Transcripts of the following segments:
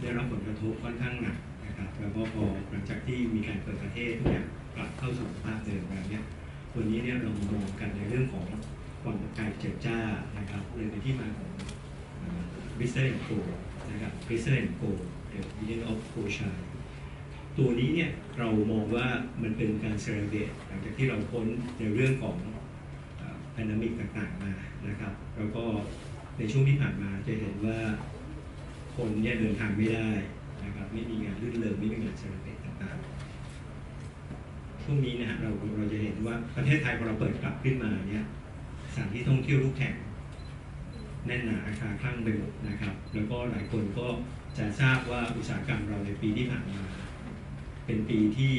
ได้รับผลกระทบค่อนข้างหนักนะครับแล้วก็พอหลังจากที่มีการเปิดประเทศทุกอย่างกลับเข้าสู่สภาพเดิมแล้วเนี่ยวันนี้เนี่ยเรามองกันในเรื่องของความการเจิดจ้านะครับเลยเป็นที่มาของ b r i s t o l Go นะครับ b r i s t o l Go The Million of Go Shine ตัวนี้เนี่ยเรามองว่ามันเป็นการเซเลบรตหลังจากที่เราพ้นในเรื่องของแพนดมิกต่างๆมานะครับ แล้วก็ในช่วงที่ผ่านมาจะเห็นว่า คนเนี่ยเดินทางไม่ได้นะครับไม่มีงานรื่นเริงไม่มีงานเซเลบรตต่างๆช่วงนี้นะฮะเราเราจะเห็นว่าประเทศไทยพอเราเปิดกลับขึ้นมาเนี่ยสถานที่ท่องเที่ยวลูกแข่งแน่นหนาอาคาคลั่งไปหมดนะครับ แล้วก็หลายคนก็จะทราบว่าอุตสาหกรรมเราในปีที่ผ่านมา เป็นปีที่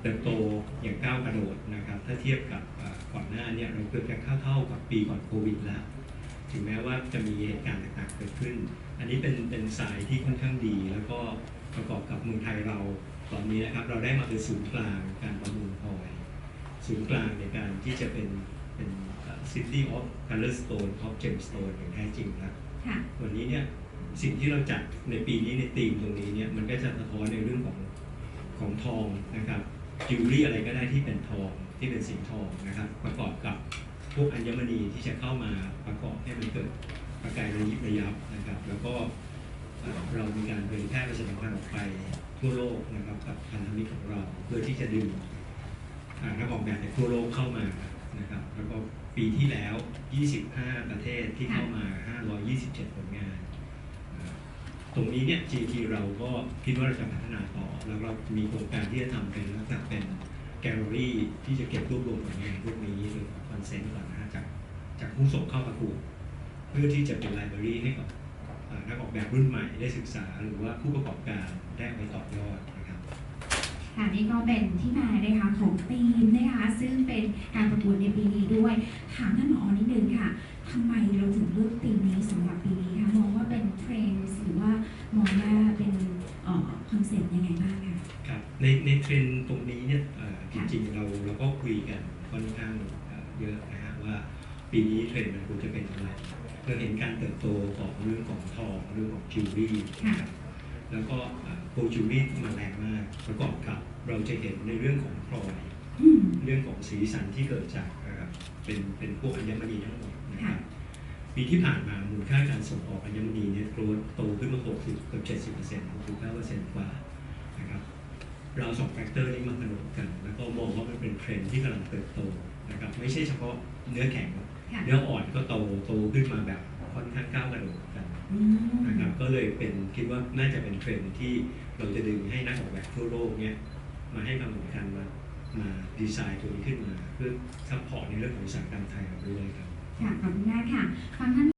เติบโตอย่างก้าวกระโดดนะครับ ถ้าเทียบกับก่อนหน้าเนี่ยเราเกือบจะเข้าเท่ากับปีก่อนโควิดแล้ว ถึงแม้ว่าจะมีเหตุการณ์ต่างๆเกิดขึ้น อันนี้เป็นเป็นสายที่ค่อนข้างดี แล้วก็ประกอบกับเมืองไทยเราตอนนี้นะครับเราได้มาเป็นศูนย์กลางการประมูลพลอยศูนย์กลางในการที่จะเป็นเป็น City of Color Stone of Gemstone อย่างแท้จริงแล้วค่ะวันนี้เนี่ยสิ่งที่เราจัดในปีนี้ในธีมตรงนี้เนี่ยมันก็จะสะท้อนในเรื่องของของทองนะครับจิวเวลรี่อะไรก็ได้ที่เป็นทองที่เป็นสีทองนะครับ ประกอบกับพ วกอัญมณีที่จะเข้ามาประกอบให้มันเกิดประกายระยิบระยับนะครับ แล้วก็เรามีการเผยแพร่ประชาสัมพันธ์ออกไปทั่วโลกนะครับกับพันธมิตรของเราเพื่อที่จะดึงนักออกแบบในทั่วโลกเข้ามานะครับแล้วก็ปีที่แล้ว 25 ประเทศที่เข้ามา 527 ผลงาน ตรงนี้เนี่ย GT เราก็คิดว่าเราจะพัฒนาต่อ แล้วเรามีโครงการที่จะทำเป็นลักษณะเป็นแกลเลอรี่ที่จะเก็บรวบรวมผลงานพวกนี้เซน ผู้ส่งเข้าประกวดเพื่อที่จะเป็นไลบรารีให้กับอ่านักออกแบบรุ่นใหม่ได้ศึกษา หรือว่าผู้ประกอบการได้เอาไปต่อยอดนะครับค่ะนี่ก็เป็นที่มานะคะของธีมนะคะซึ่งเป็นการประกวดในปีนี้ด้วยถามท่านหมอนิดนึงค่ะทำไมเราถึงเลือกธีมนี้สำหรับปีนี้คะมองว่าเป็นเทรนด์หรือว่ามองว่าเป็นคอนเซ็ปต์ยังไงบ้างคะครับในในเทรนด์ตรงนี้เนี่ยเอ่อจริงๆเราเราก็คุยกันค่อนข้างเอ่อเยอะนะฮะว่า ปีนี้เทรนด์มันควรจะเป็นอะไรเราเห็นการเติบโตของเรื่องของทองเรื่องของจิวเวลรี่นะครับแล้วก็โกลจิวเวลรี่มาแรงมากประกอบกับเราจะเห็นในเรื่องของพลอยอืมเรื่องของสีสันที่เกิดจากเอ่อเป็นเป็นพวกอัญมณีทั้งหมดนะครับปีที่ผ่านมามูลค่าการส่งออกอัญมณีเนี่ยโตโตขึ้นมา60เกือบ70เปอร์เซ็นต์69เปอร์เซ็นต์กว่านะครับเราสองแฟกเตอร์นี้มาผนวกกัน แล้วก็มองว่ามันเป็นเทรนด์ที่กำลังเติบโตนะครับไม่ใช่เฉพาะเนื้อแข็งค่ะ เนื้ออ่อนก็โตโตขึ้นมาแบบค่อนข้างก้าวกระโดดกันอืมนะครับก็เลยเป็นคิดว่าน่าจะเป็นเทรนด์ที่เราจะดึงให้นักออกแบบทั่วโลกเนี่ยมาให้ความสำคัญมามาดีไซน์ตัวนี้ขึ้นมา เพื่อซัพพอร์ตในเรื่องของอุตสาหกรรมไทยเราด้วยครับค่ะขอบคุณมากค่ะฟังท่าน